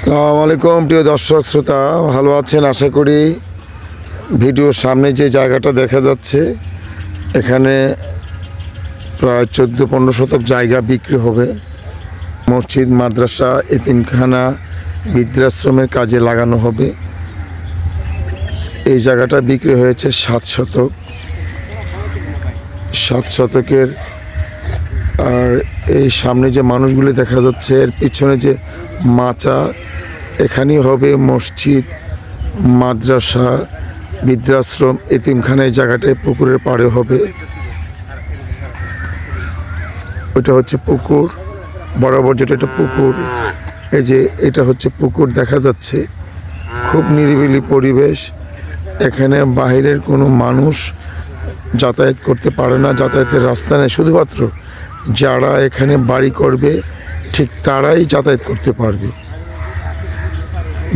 সালাম আলাইকুম, প্রিয় দর্শক শ্রোতা, ভালো আছেন? আশা করি ভিডিওর সামনে যে জায়গাটা দেখা যাচ্ছে, এখানে প্রায় চোদ্দ পনেরো শতক জায়গা বিক্রি হবে। মসজিদ, মাদ্রাসা, এতিমখানা, বৃদ্ধাশ্রমের কাজে লাগানো হবে। এই জায়গাটা বিক্রি হয়েছে সাত শতক। সাত শতকের আর এই সামনে যে মানুষগুলি দেখা যাচ্ছে, এর পিছনে যে মাচা, এখানেই হবে মসজিদ, মাদ্রাসা, বৃদ্ধাশ্রম, এতিমখানা এই জায়গাটায় পুকুরের পাড়ে হবে। ওইটা হচ্ছে পুকুর, বরাবর যেটা একটা পুকুর, এই যে এটা হচ্ছে পুকুর দেখা যাচ্ছে। খুব নিরিবিলি পরিবেশ, এখানে বাইরের কোনো মানুষ যাতায়াত করতে পারে না, যাতায়াতের রাস্তা নেই, শুধুমাত্র যারা এখানে বাড়ি করবে, ঠিক তারাই যাতায়াত করতে পারবে।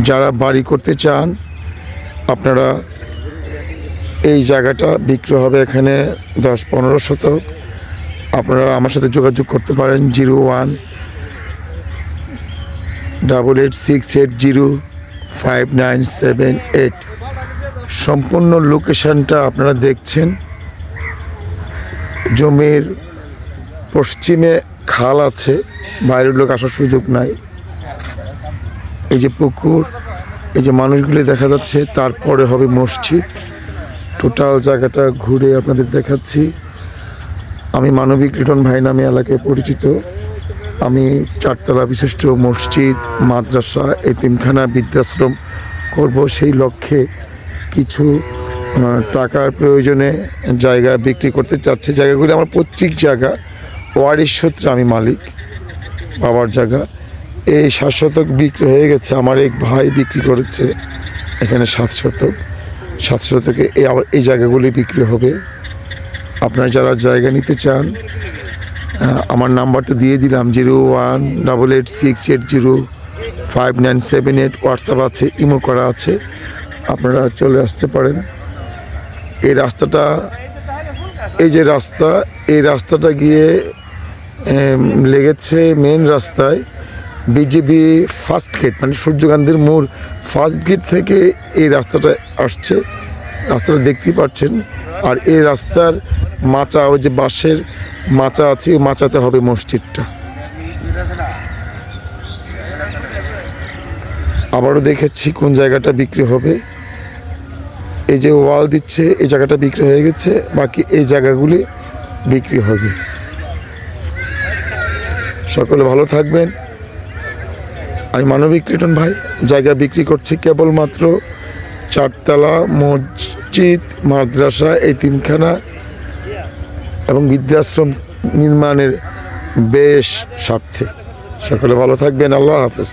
যারা বাড়ি করতে চান, আপনারা এই জায়গাটা বিক্রি হবে এখানে দশ পনেরো শতক। আপনারা আমার সাথে যোগাযোগ করতে পারেন zero one double eight six eight zero five nine seven eight. সম্পূর্ণ লোকেশানটা আপনারা দেখছেন। জমির পশ্চিমে খাল আছে, বাইরের লোক আসার সুযোগ নাই। এই যে পুকুর, এই যে মানুষগুলি দেখা যাচ্ছে, তারপরে হবে মসজিদ। টোটাল জায়গাটা ঘুরে আপনাদের দেখাচ্ছি। আমি মানবিক লিটন ভাই নামে এলাকায় পরিচিত। আমি চারতলা বিশিষ্ট মসজিদ, মাদ্রাসা, এতিমখানা, বৃদ্ধাশ্রম করব। সেই লক্ষ্যে কিছু টাকার প্রয়োজনে জায়গা বিক্রি করতে চাচ্ছি। জায়গাগুলি আমার পৈতৃক জায়গা। ওয়ারিশ সূত্রে আমি মালিক, বাবার জায়গা। এই সাত শতক বিক্রি হয়ে গেছে, আমার এক ভাই বিক্রি করেছে এখানে সাত শতক। সাত শতকে এই আবার এই জায়গাগুলি বিক্রি হবে। আপনারা যারা জায়গা নিতে চান আমার নাম্বারটা দিয়ে দিলাম, zero one, double eight, six eight, zero five nine seven eight, WhatsApp আছে, ইমো করা আছে। আপনারা চলে আসতে পারেন। এই রাস্তাটা, এই যে রাস্তা, এই রাস্তাটা গিয়ে লেগেছে মেন রাস্তায় বিজেপি ফার্স্ট গেট মানে সূর্যকান্তির মোড় ফার্স্ট গেট থেকে এই রাস্তাটা আসছে। রাস্তাটা দেখতেই পাচ্ছেন। আর এই রাস্তার মাচা, ওই যে বাঁশের মাচা আছে মাচাতে হবে মসজিদটা। আবারও দেখেছি কোন জায়গাটা বিক্রি হবে। এই যে ওয়াল দিচ্ছে, এই জায়গাটা বিক্রি হয়ে গেছে, বাকি এই জায়গাগুলি বিক্রি হবে। সকলে ভালো থাকবেন। আমি মানবিক লিটন ভাই, জায়গা বিক্রি করছি কেবলমাত্র চারতলা মসজিদ, মাদ্রাসা এই তিনখানা এবং বৃদ্ধাশ্রম নির্মাণের বেশ স্বার্থে। সকলে ভালো থাকবেন, আল্লাহ হাফেজ।